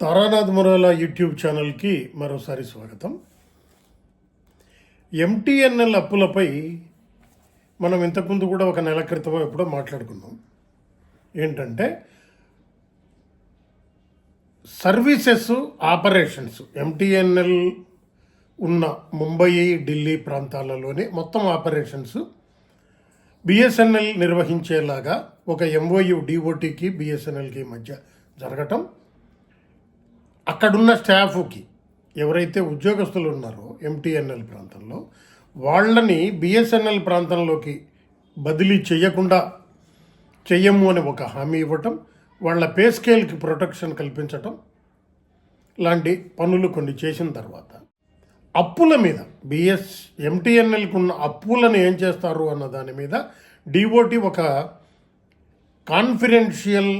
Taranath Murala YouTube ఛానల్కి మరోసారి స్వాగతం. ఎంటీఎన్ఎల్ అప్పులపై మనం ఇంతకుముందు కూడా ఒక నెల క్రితం ఎప్పుడో మాట్లాడుకున్నాం. ఏంటంటే సర్వీసెస్ ఆపరేషన్స్ ఎంటీఎన్ఎల్ ఉన్న ముంబై ఢిల్లీ ప్రాంతాలలోనే మొత్తం ఆపరేషన్స్ బిఎస్ఎన్ఎల్ నిర్వహించేలాగా ఒక ఎంఓయు డిఓటీకి బిఎస్ఎన్ఎల్కి మధ్య జరగటం అక్కడున్న స్టాఫ్కి ఎవరైతే ఉద్యోగస్తులు ఉన్నారో ఎంటీఎన్ఎల్ ప్రాంతంలో వాళ్ళని బిఎస్ఎన్ఎల్ ప్రాంతంలోకి బదిలీ చేయకుండా చెయ్యము అని ఒక హామీ ఇవ్వటం వాళ్ళ పే స్కేల్కి ప్రొటెక్షన్ కల్పించటం లాంటి పనులు కొన్ని చేసిన తర్వాత అప్పుల మీద బిఎస్ ఎంటీఎన్ఎల్కి ఉన్న అప్పులను ఏం చేస్తారు అన్న దాని మీద డిఓటి ఒక కాన్ఫిడెన్షియల్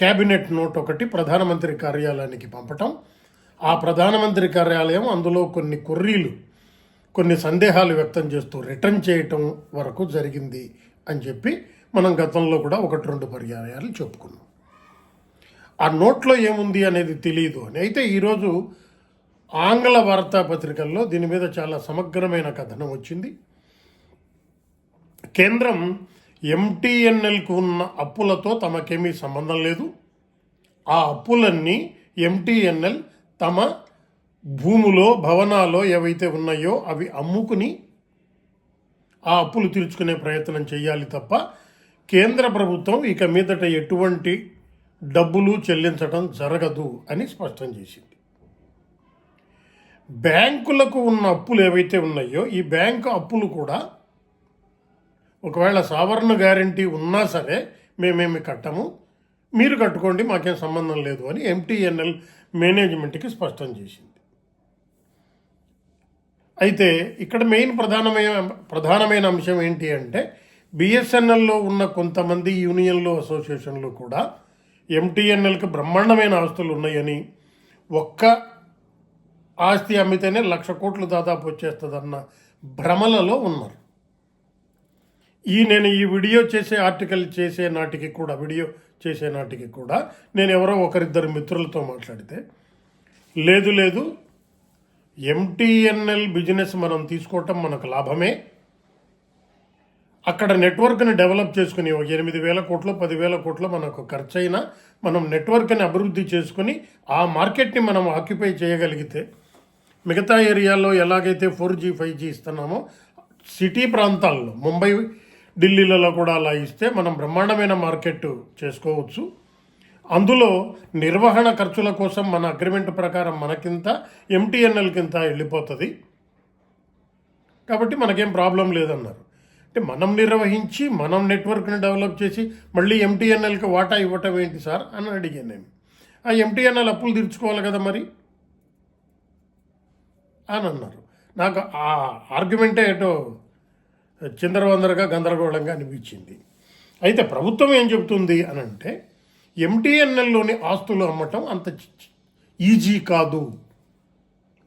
క్యాబినెట్ నోట్ ఒకటి ప్రధానమంత్రి కార్యాలయానికి పంపటం. ఆ ప్రధానమంత్రి కార్యాలయం అందులో కొన్ని కొర్రీలు కొన్ని సందేహాలు వ్యక్తం చేస్తూ రిటర్న్ చేయటం వరకు జరిగింది అని చెప్పి మనం గతంలో కూడా ఒకటి రెండు పర్యాయాలు చెప్పుకున్నాం. ఆ నోట్లో ఏముంది అనేది తెలియదు అని. అయితే ఈరోజు ఆంగ్ల వార్తాపత్రికల్లో దీని మీద చాలా సమగ్రమైన కథనం వచ్చింది. కేంద్రం ఎంటీఎన్ఎల్కు ఉన్న అప్పులతో తమకేమీ సంబంధం లేదు. ఆ అప్పులన్నీ ఎంటీఎన్ఎల్ తమ భూములో భవనాలో ఏవైతే ఉన్నాయో అవి అమ్ముకుని ఆ అప్పులు తీర్చుకునే ప్రయత్నం చేయాలి తప్ప కేంద్ర ప్రభుత్వం ఇక మీదట ఎటువంటి డబ్బులు చెల్లించడం జరగదు అని స్పష్టం చేసింది. బ్యాంకులకు ఉన్న అప్పులు ఏవైతే ఉన్నాయో ఈ బ్యాంకు అప్పులు కూడా ఒకవేళ సావరణ గ్యారంటీ ఉన్నా సరే మేమేమి కట్టము. మీరు కట్టుకోండి మాకేం సంబంధం లేదు అని ఎంటీఎన్ఎల్ మేనేజ్మెంట్కి స్పష్టం చేసింది. అయితే ఇక్కడ మెయిన్ ప్రధానమైన ప్రధానమైన అంశం ఏంటి అంటే బిఎస్ఎన్ఎల్లో ఉన్న కొంతమంది యూనియన్లు అసోసియేషన్లు కూడా ఎంటీఎన్ఎల్కి బ్రహ్మాండమైన ఆస్తులు ఉన్నాయని ఒక్క ఆస్తి అమ్మితేనే లక్ష కోట్లు దాదాపు వచ్చేస్తుందన్న భ్రమలలో ఉన్నారు. ఈ నేను ఈ వీడియో చేసే ఆర్టికల్ చేసే నాటికి కూడా వీడియో చేసే నాటికి కూడా నేను ఎవరో ఒకరిద్దరు మిత్రులతో మాట్లాడితే లేదు లేదు ఎంటీఎన్ఎల్ బిజినెస్ మనం తీసుకోవటం మనకు లాభమే. అక్కడ నెట్వర్క్ని డెవలప్ చేసుకుని ఒక ఎనిమిది వేల కోట్లు పదివేల కోట్లు మనకు ఖర్చు అయినా మనం నెట్వర్క్ని అభివృద్ధి చేసుకుని ఆ మార్కెట్ని మనం ఆక్యుపై చేయగలిగితే మిగతా ఏరియాల్లో ఎలాగైతే ఫోర్ జీ ఫైవ్ జీ ఇస్తున్నామో సిటీ ప్రాంతాల్లో ముంబై ఢిల్లీలలో కూడా అలా ఇస్తే మనం బ్రహ్మాండమైన మార్కెట్ చేసుకోవచ్చు. అందులో నిర్వహణ ఖర్చుల కోసం మన అగ్రిమెంట్ ప్రకారం మనకింత ఎంటీఎన్ఎల్ కింద వెళ్ళిపోతుంది. కాబట్టి మనకేం ప్రాబ్లం లేదన్నారు. అంటే మనం నిర్వహించి మనం నెట్వర్క్ని డెవలప్ చేసి మళ్ళీ ఎంటీఎన్ఎల్కి వాటా ఇవ్వటం ఏంటి సార్ అని అడిగాను నేను. ఆ ఎంటీఎన్ఎల్ అప్పులు తీర్చుకోవాలి కదా మరి? అని అన్నారు. నాకు ఆ ఆర్గ్యుమెంటే ఏటో చిందరవందరగా గందరగోళంగా అనిపించింది. అయితే ప్రభుత్వం ఏం చెబుతుంది అని అంటే ఎంటీఎన్ఎల్లోని ఆస్తులు అమ్మటం అంత ఈజీ కాదు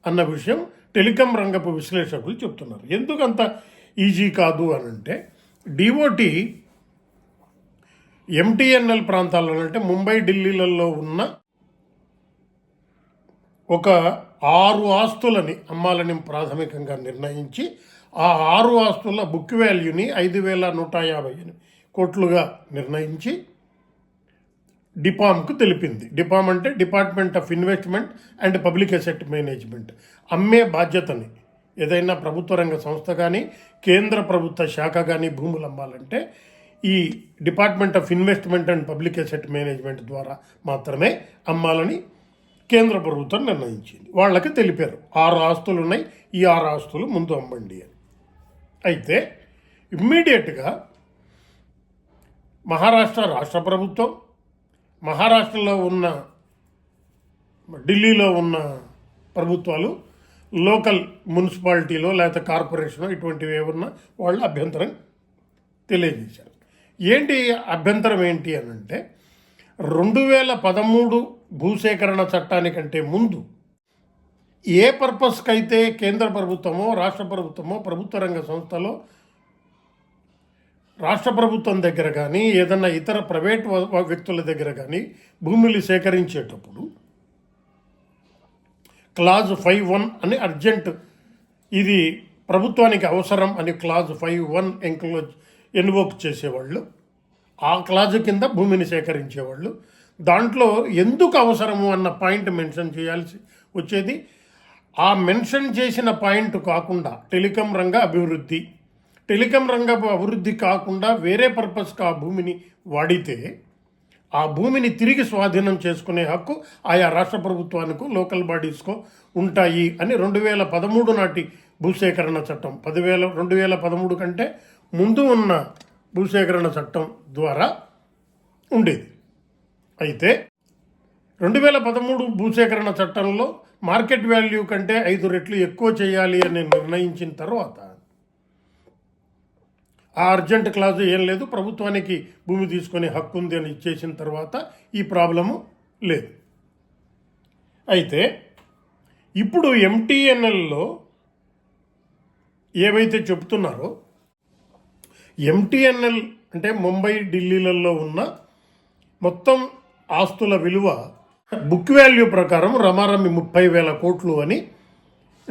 అన్న విషయం టెలికాం రంగపు విశ్లేషకులు చెప్తున్నారు. ఎందుకు అంత ఈజీ కాదు అని అంటే డిఓటి ఎంటీఎన్ఎల్ ప్రాంతాలలో అంటే ముంబై ఢిల్లీలలో ఉన్న ఒక ఆరు ఆస్తులని అమ్మాలని ప్రాథమికంగా నిర్ణయించి ఆ ఆరు ఆస్తుల బుక్ వాల్యూని ఐదు వేల నూట యాభై ఎనిమిది కోట్లుగా నిర్ణయించి డిపామ్కు తెలిపింది. డిపామ్ అంటే department of investment and public asset management అమ్మే బాధ్యతని ఏదైనా ప్రభుత్వ రంగ సంస్థ కానీ కేంద్ర ప్రభుత్వ శాఖ కానీ భూములు అమ్మాలంటే ఈ department of investment and public asset management ద్వారా మాత్రమే అమ్మాలని కేంద్ర ప్రభుత్వం నిర్ణయించింది. వాళ్ళకి తెలిపారు. ఆరు ఆస్తులు ఉన్నాయి ఈ ఆరు ఆస్తులు ముందు అమ్మండి అని. అయితే ఇమ్మీడియట్గా మహారాష్ట్ర రాష్ట్ర ప్రభుత్వం మహారాష్ట్రలో ఉన్న ఢిల్లీలో ఉన్న ప్రభుత్వాలు లోకల్ మున్సిపాలిటీలో లేకపోతే కార్పొరేషన్ ఇటువంటివి ఏమన్నా వాళ్ళు అభ్యంతరం తెలియజేశారు. ఏంటి అభ్యంతరం ఏంటి అని అంటే రెండు వేల పదమూడు భూసేకరణ చట్టానికంటే ముందు ఏ పర్పస్కి అయితే కేంద్ర ప్రభుత్వమో రాష్ట్ర ప్రభుత్వమో ప్రభుత్వ రంగ సంస్థలో రాష్ట్ర ప్రభుత్వం దగ్గర కానీ ఏదన్నా ఇతర ప్రైవేట్ వ్యక్తుల దగ్గర కానీ భూములు సేకరించేటప్పుడు క్లాజ్ ఫైవ్ వన్ అని అర్జెంట్ ఇది ప్రభుత్వానికి అవసరం అని clause five one enclose invoke చేసేవాళ్ళు. ఆ క్లాజ్ కింద భూమిని సేకరించేవాళ్ళు. దాంట్లో ఎందుకు అవసరము అన్న పాయింట్ మెన్షన్ చేయాల్సి వచ్చేది ఆ మెన్షన్ చేసిన పాయింట్ కాకుండా టెలికాం రంగ అభివృద్ధి. టెలికాం రంగ అభివృద్ధి కాకుండా వేరే పర్పస్కి ఆ భూమిని వాడితే ఆ భూమిని తిరిగి స్వాధీనం చేసుకునే హక్కు ఆయా రాష్ట్ర ప్రభుత్వానికి లోకల్ బాడీస్కో ఉంటాయి అని రెండు వేల పదమూడు నాటి భూసేకరణ చట్టం. పదివేల రెండు వేల పదమూడు కంటే ముందు ఉన్న భూసేకరణ చట్టం ద్వారా ఉండేది. అయితే రెండు వేల పదమూడు భూసేకరణ చట్టంలో మార్కెట్ వాల్యూ కంటే ఐదు రెట్లు ఎక్కువ చేయాలి అని నిర్ణయించిన తర్వాత ఆ అర్జెంట్ క్లాజ్ ఏం లేదు. ప్రభుత్వానికి భూమి తీసుకునే హక్కు ఉంది అని ఇచ్చేసిన తర్వాత ఈ ప్రాబ్లము లేదు. అయితే ఇప్పుడు ఎంటీఎన్ఎల్లో ఏవైతే చెప్తున్నారో ఎంటీఎన్ఎల్ అంటే ముంబై ఢిల్లీలలో ఉన్న మొత్తం ఆస్తుల విలువ బుక్ వాల్యూ ప్రకారం రమారమి ముప్పై వేల కోట్లు అని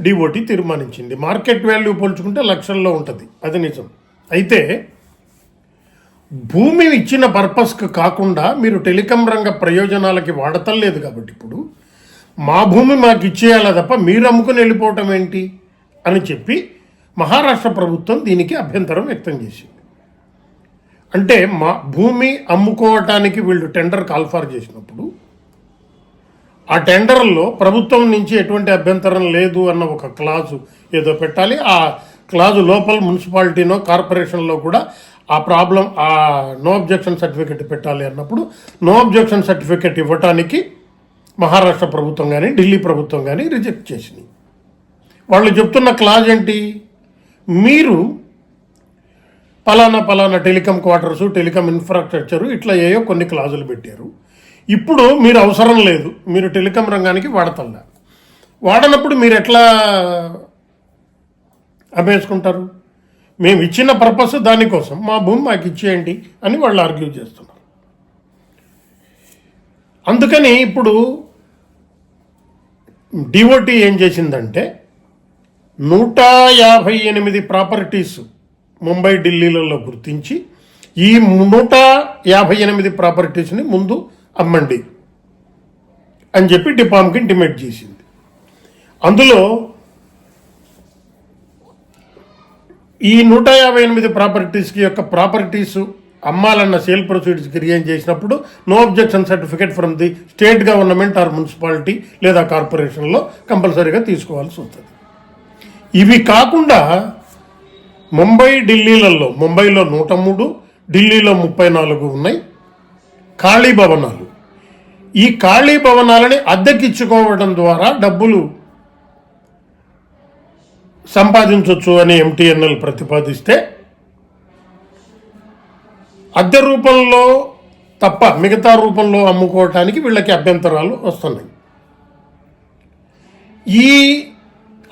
డిఓటి తీర్మానించింది. మార్కెట్ వాల్యూ పోల్చుకుంటే లక్షల్లో ఉంటుంది. అది నిజం. అయితే భూమి ఇచ్చిన పర్పస్కి కాకుండా మీరు టెలికాం రంగ ప్రయోజనాలకి వాడతలేదు కాబట్టి ఇప్పుడు మా భూమి మాకు ఇచ్చేయాలా తప్ప మీరు అమ్ముకుని వెళ్ళిపోవటం ఏంటి? అని చెప్పి మహారాష్ట్ర ప్రభుత్వం దీనికి అభ్యంతరం వ్యక్తం చేసింది. అంటే మా భూమి అమ్ముకోవటానికి వీళ్ళు టెండర్ కాల్ఫార్ చేసినప్పుడు ఆ టెండర్లో ప్రభుత్వం నుంచి ఎటువంటి అభ్యంతరం లేదు అన్న ఒక క్లాజు ఏదో పెట్టాలి. ఆ క్లాజు లోపల మున్సిపాలిటీనో కార్పొరేషన్లో కూడా ఆ ప్రాబ్లం ఆ నో అబ్జెక్షన్ సర్టిఫికెట్ పెట్టాలి అన్నప్పుడు నో అబ్జెక్షన్ సర్టిఫికెట్ ఇవ్వటానికి మహారాష్ట్ర ప్రభుత్వం కానీ ఢిల్లీ ప్రభుత్వం కానీ రిజెక్ట్ చేసినాయి. వాళ్ళు చెప్తున్న క్లాజ్ ఏంటి? మీరు పలానా పలానా టెలికాం క్వార్టర్స్ టెలికాం ఇన్ఫ్రాస్ట్రక్చరు ఇట్లా ఏయో కొన్ని క్లాజులు పెట్టారు. ఇప్పుడు మీరు అవసరం లేదు. మీరు టెలికాం రంగానికి వాడతల్లా. వాడనప్పుడు మీరు ఎట్లా అమ్మేసుకుంటారు? మేము ఇచ్చిన పర్పస్ దానికోసం. మా భూమి మాకు ఇచ్చేయండి అని వాళ్ళు ఆర్గ్యూ చేస్తున్నారు. అందుకని ఇప్పుడు డిఓటీ ఏం చేసిందంటే నూట యాభై ఎనిమిది ప్రాపర్టీస్ ముంబై ఢిల్లీలలో గుర్తించి ఈ నూట యాభై ఎనిమిది ప్రాపర్టీస్ని ముందు అమ్మండి అని చెప్పి డిపామ్కి ఇంటిమేట్ చేసింది. అందులో ఈ నూట యాభై ఎనిమిది ప్రాపర్టీస్కి యొక్క ప్రాపర్టీస్ అమ్మాలన్న సేల్ ప్రొసీడ్స్ క్రియేట్ చేసినప్పుడు no objection certificate from the state government or municipality లేదా కార్పొరేషన్లో కంపల్సరీగా తీసుకోవాల్సి వస్తుంది. ఇవి కాకుండా ముంబై ఢిల్లీలలో ముంబైలో నూట మూడు ఢిల్లీలో ముప్పై నాలుగు ఉన్నాయి. ఖాళీ భవనాలు. ఈ ఖాళీ భవనాలని అద్దెకిచ్చుకోవడం ద్వారా డబ్బులు సంపాదించవచ్చు అని ఎంటీఎన్ఎల్ ప్రతిపాదిస్తే అద్దె రూపంలో తప్ప మిగతా రూపంలో అమ్ముకోవటానికి వీళ్ళకి అభ్యంతరాలు వస్తున్నాయి. ఈ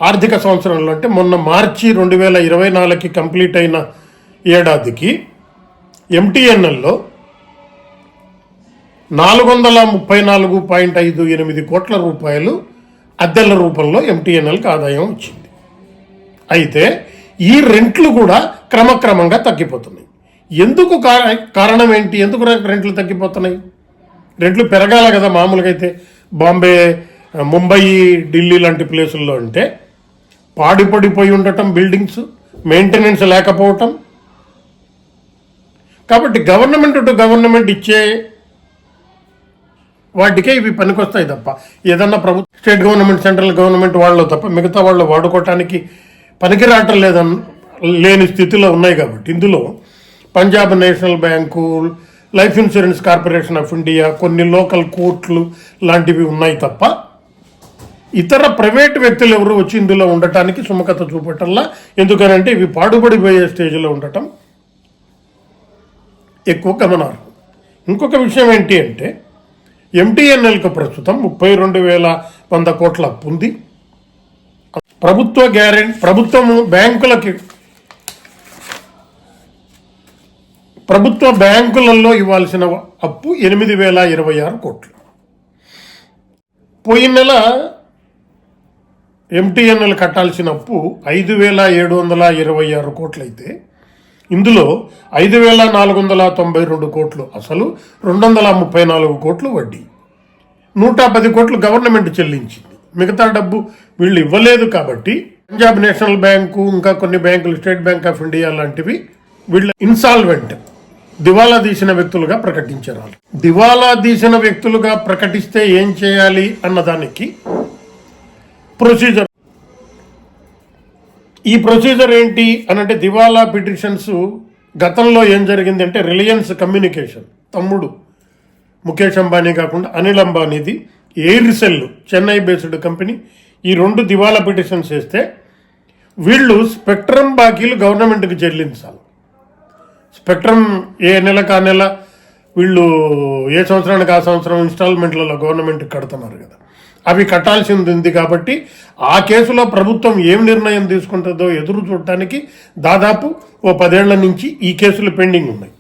ఆర్థిక సంవత్సరంలో అంటే మొన్న మార్చి రెండు వేల ఇరవై నాలుగుకి కంప్లీట్ అయిన ఏడాదికి ఎంటీఎన్ఎల్లో నాలుగు వందల ముప్పై నాలుగు పాయింట్ ఐదు ఎనిమిది కోట్ల రూపాయలు అద్దెల రూపంలో ఎంటీఎన్ఎల్కి ఆదాయం వచ్చింది. అయితే ఈ రెంట్లు కూడా క్రమక్రమంగా తగ్గిపోతున్నాయి. ఎందుకు కారణం ఏంటి? ఎందుకు రెంట్లు తగ్గిపోతున్నాయి? రెంట్లు పెరగాల కదా మామూలుగా అయితే. బాంబే ముంబై ఢిల్లీ లాంటి ప్లేసుల్లో అంటే పాడిపడిపోయి ఉండటం బిల్డింగ్స్ మెయింటెనెన్స్ లేకపోవటం. కాబట్టి గవర్నమెంట్ టు గవర్నమెంట్ ఇచ్చే వాటికే ఇవి పనికొస్తాయి తప్ప. ఏదన్నా ప్రభుత్వ స్టేట్ గవర్నమెంట్ సెంట్రల్ గవర్నమెంట్ వాళ్ళు తప్ప మిగతా వాళ్ళు వాడుకోవటానికి పనికిరావటం లేదన్న లేని స్థితిలో ఉన్నాయి కాబట్టి. ఇందులో Punjab national bank life insurance corporation of India కొన్ని లోకల్ కోర్టులు లాంటివి ఉన్నాయి తప్ప ఇతర ప్రైవేట్ వ్యక్తులు ఎవరు వచ్చి ఇందులో ఉండటానికి సుముఖత చూపటంలా ఎందుకనంటే ఇవి పాడుపడిపోయే స్టేజ్లో ఉండటం ఎక్కువ గమనార్హం. ఇంకొక విషయం ఏంటి అంటే ఎంటీఎన్ఎల్కు ప్రస్తుతం ముప్పై రెండు వేల వంద కోట్ల అప్పు ఉంది ప్రభుత్వ గ్యారెంటీ ప్రభుత్వము బ్యాంకులకి ప్రభుత్వ బ్యాంకులలో ఇవ్వాల్సిన అప్పు ఎనిమిది వేల ఇరవై ఆరు కోట్లు. పోయిన నెల ఎంటీఎన్ఎల్ కట్టాల్సిన అప్పు ఐదు వేల ఏడు వందల ఇరవై ఆరు కోట్లయితే ఇందులో ఐదు వేల నాలుగు వందల తొంభై రెండు కోట్లు అసలు రెండు వందల ముప్పై నాలుగు కోట్లు వడ్డీ నూట పది కోట్లు గవర్నమెంట్ చెల్లించింది మిగతా డబ్బు వీళ్ళు ఇవ్వలేదు కాబట్టి పంజాబ్ నేషనల్ బ్యాంకు ఇంకా కొన్ని బ్యాంకులు స్టేట్ బ్యాంక్ ఆఫ్ ఇండియా లాంటివి వీళ్ళ ఇన్సాల్వెంట్ దివాలా తీసిన వ్యక్తులుగా ప్రకటించారు వాళ్ళు. దివాలా తీసిన వ్యక్తులుగా ప్రకటిస్తే ఏం చేయాలి అన్నదానికి ప్రొసీజర్ ఈ ప్రొసీజర్ ఏంటి అని అంటే దివాలా పిటిషన్స్ గతంలో ఏం జరిగింది అంటే రిలయన్స్ కమ్యూనికేషన్ తమ్ముడు ముఖేష్ అంబానీ కాకుండా అనిల్ అంబానీది ఎయిర్సెల్ చెన్నై బేస్డ్ కంపెనీ ఈ రెండు దివాలా పిటిషన్స్ వేస్తే వీళ్ళు స్పెక్ట్రమ్ బాకీలు గవర్నమెంట్కి చెల్లించాలి స్పెక్ట్రమ్ ఏ నెలకు ఆ నెల వీళ్ళు ఏ సంవత్సరానికి ఆ సంవత్సరం ఇన్స్టాల్మెంట్లలో గవర్నమెంట్కి కడుతున్నారు కదా. అవి కట్టాల్సింది ఉంది కాబట్టి ఆ కేసులో ప్రభుత్వం ఏం నిర్ణయం తీసుకుంటుందో ఎదురు చూడటానికి దాదాపు ఓ పదేళ్ళ నుంచి ఈ కేసులు పెండింగ్ ఉన్నాయి.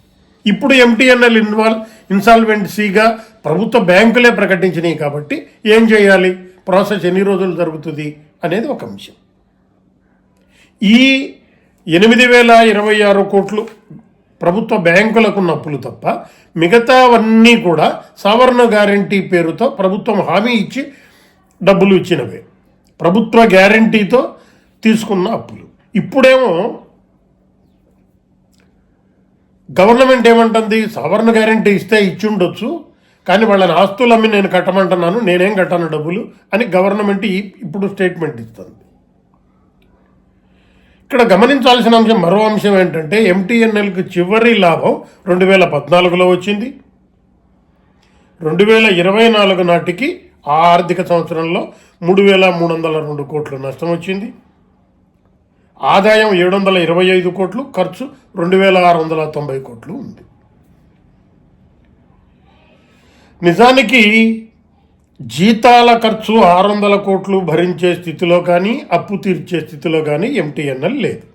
ఇప్పుడు ఎంటీఎన్ఎల్ ఇన్వాల్వ్ ఇన్సాల్వెన్సీగా ప్రభుత్వ బ్యాంకులే ప్రకటించినాయి కాబట్టి ఏం చేయాలి? ప్రాసెస్ ఎన్ని రోజులు జరుగుతుంది అనేది ఒక అంశం. ఈ ఎనిమిది వేల ఇరవై ఆరు కోట్లు ప్రభుత్వ బ్యాంకులకు అప్పులు తప్ప మిగతావన్నీ కూడా సవర్ణ గ్యారంటీ పేరుతో ప్రభుత్వం హామీ ఇచ్చి డబ్బులు ఇచ్చినవే. ప్రభుత్వ గ్యారంటీతో తీసుకున్న అప్పులు. ఇప్పుడేమో గవర్నమెంట్ ఏమంటుంది? సవర్ణ గ్యారంటీ ఇస్తే ఇచ్చి ఉండొచ్చు కానీ వాళ్ళని ఆస్తులు అమ్మి నేను కట్టమంటున్నాను నేనేం కట్టాను డబ్బులు అని గవర్నమెంట్ ఇప్పుడు స్టేట్మెంట్ ఇస్తుంది. ఇక్కడ గమనించాల్సిన అంశం మరో అంశం ఏంటంటే ఎంటీఎన్ఎల్కి చివరి లాభం రెండు వేల పద్నాలుగులో వచ్చింది. రెండు వేల ఇరవై నాలుగు నాటికి ఆ ఆర్థిక సంవత్సరంలో మూడు వేల మూడు వందల రెండు కోట్లు నష్టం వచ్చింది ఆదాయం ఏడు వందల ఇరవై ఐదు కోట్లు ఖర్చు రెండు వేల ఆరు వందల తొంభై కోట్లు ఉంది. నిజానికి జీతాల ఖర్చు ఆరు వందల కోట్లు భరించే స్థితిలో కానీ అప్పు తీర్చే స్థితిలో కానీ ఎంటీఎన్ఎల్ లేదు.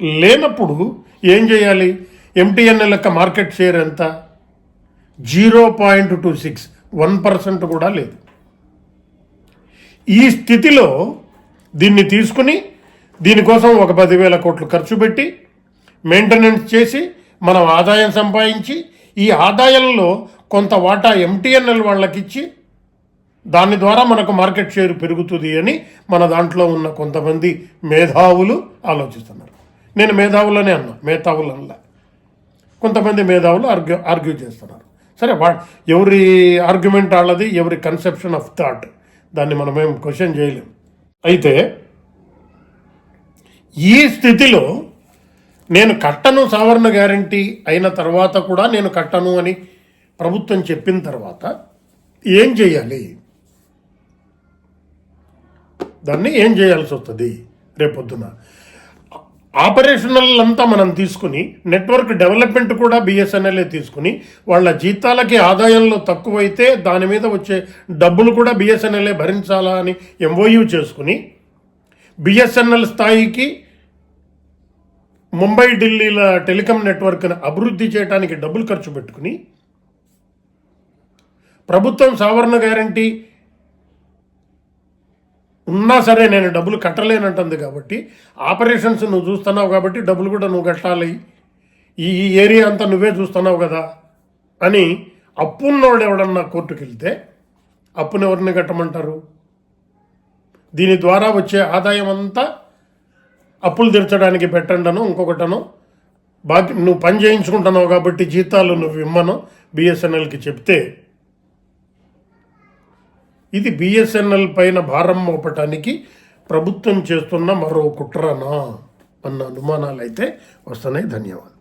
లేనప్పుడు ఏం చేయాలి? ఎంటీఎన్ఎల్ యొక్క మార్కెట్ షేర్ ఎంత? Zero point two six one percent కూడా లేదు. ఈ స్థితిలో దీన్ని తీసుకుని దీనికోసం ఒక పదివేల కోట్లు ఖర్చు పెట్టి మెయింటెనెన్స్ చేసి మనం ఆదాయం సంపాదించి ఈ ఆదాయంలో కొంత వాటా ఎంటీఎన్ఎల్ వాళ్ళకిచ్చి దాని ద్వారా మనకు మార్కెట్ షేర్ పెరుగుతుంది అని మన దాంట్లో ఉన్న కొంతమంది మేధావులు ఆలోచిస్తున్నారు. నేను మేధావులనే అన్నా మేధావులు అనలే కొంతమంది మేధావులు ఆర్గ్యూ ఆర్గ్యూ చేస్తున్నారు. సరే వా ఎవరి ఆర్గ్యుమెంట్ వాళ్ళది ఎవరి కన్సెప్షన్ ఆఫ్ థాట్ దాన్ని మనమేం క్వశ్చన్ చేయలేం. అయితే ఈ స్థితిలో నేను కట్టను సవరణ గ్యారంటీ అయిన తర్వాత కూడా నేను కట్టను అని ప్రభుత్వం చెప్పిన తర్వాత ఏం చేయాలి? దాన్ని ఏం చేయాల్సి వస్తుంది? రేపొద్దున. ఆపరేషనల్ అంతా మనం తీసుకుని నెట్వర్క్ డెవలప్మెంట్ కూడా బిఎస్ఎన్ఎల్ఏ తీసుకుని వాళ్ళ జీతాలకి ఆదాయంలో తక్కువైతే దాని మీద వచ్చే డబ్బులు కూడా బిఎస్ఎన్ఎల్ఏ భరించాలా అని ఎంఓయూ చేసుకుని బిఎస్ఎన్ఎల్ స్థాయికి ముంబై ఢిల్లీల టెలికాం నెట్వర్క్ను అభివృద్ధి చేయడానికి డబ్బులు ఖర్చు పెట్టుకుని ప్రభుత్వం సవర్ణ గ్యారంటీ ఉన్నా సరే నేను డబ్బులు కట్టలేనంటుంది కాబట్టి ఆపరేషన్స్ నువ్వు చూస్తున్నావు కాబట్టి డబ్బులు కూడా నువ్వు కట్టాలి. ఈ ఈ ఏరియా అంతా నువ్వే చూస్తున్నావు కదా అని అప్పున్నోడు ఎవడన్నా కోర్టుకు వెళ్తే అప్పుని ఎవరిని కట్టమంటారు? దీని ద్వారా వచ్చే ఆదాయం అంతా అప్పులు తీర్చడానికి పెట్టండను ఇంకొకటను బాకీ నువ్వు పని చేయించుకుంటున్నావు కాబట్టి జీతాలు నువ్వు ఇమ్మను బిఎస్ఎన్ఎల్కి చెప్తే ఇది బిఎస్ఎన్ఎల్ పైన భారం మోపటానికి ప్రభుత్వం చేస్తున్న మరో కుట్రనా అన్న అనుమానాలు అయితే వస్తున్నాయి. ధన్యవాదాలు.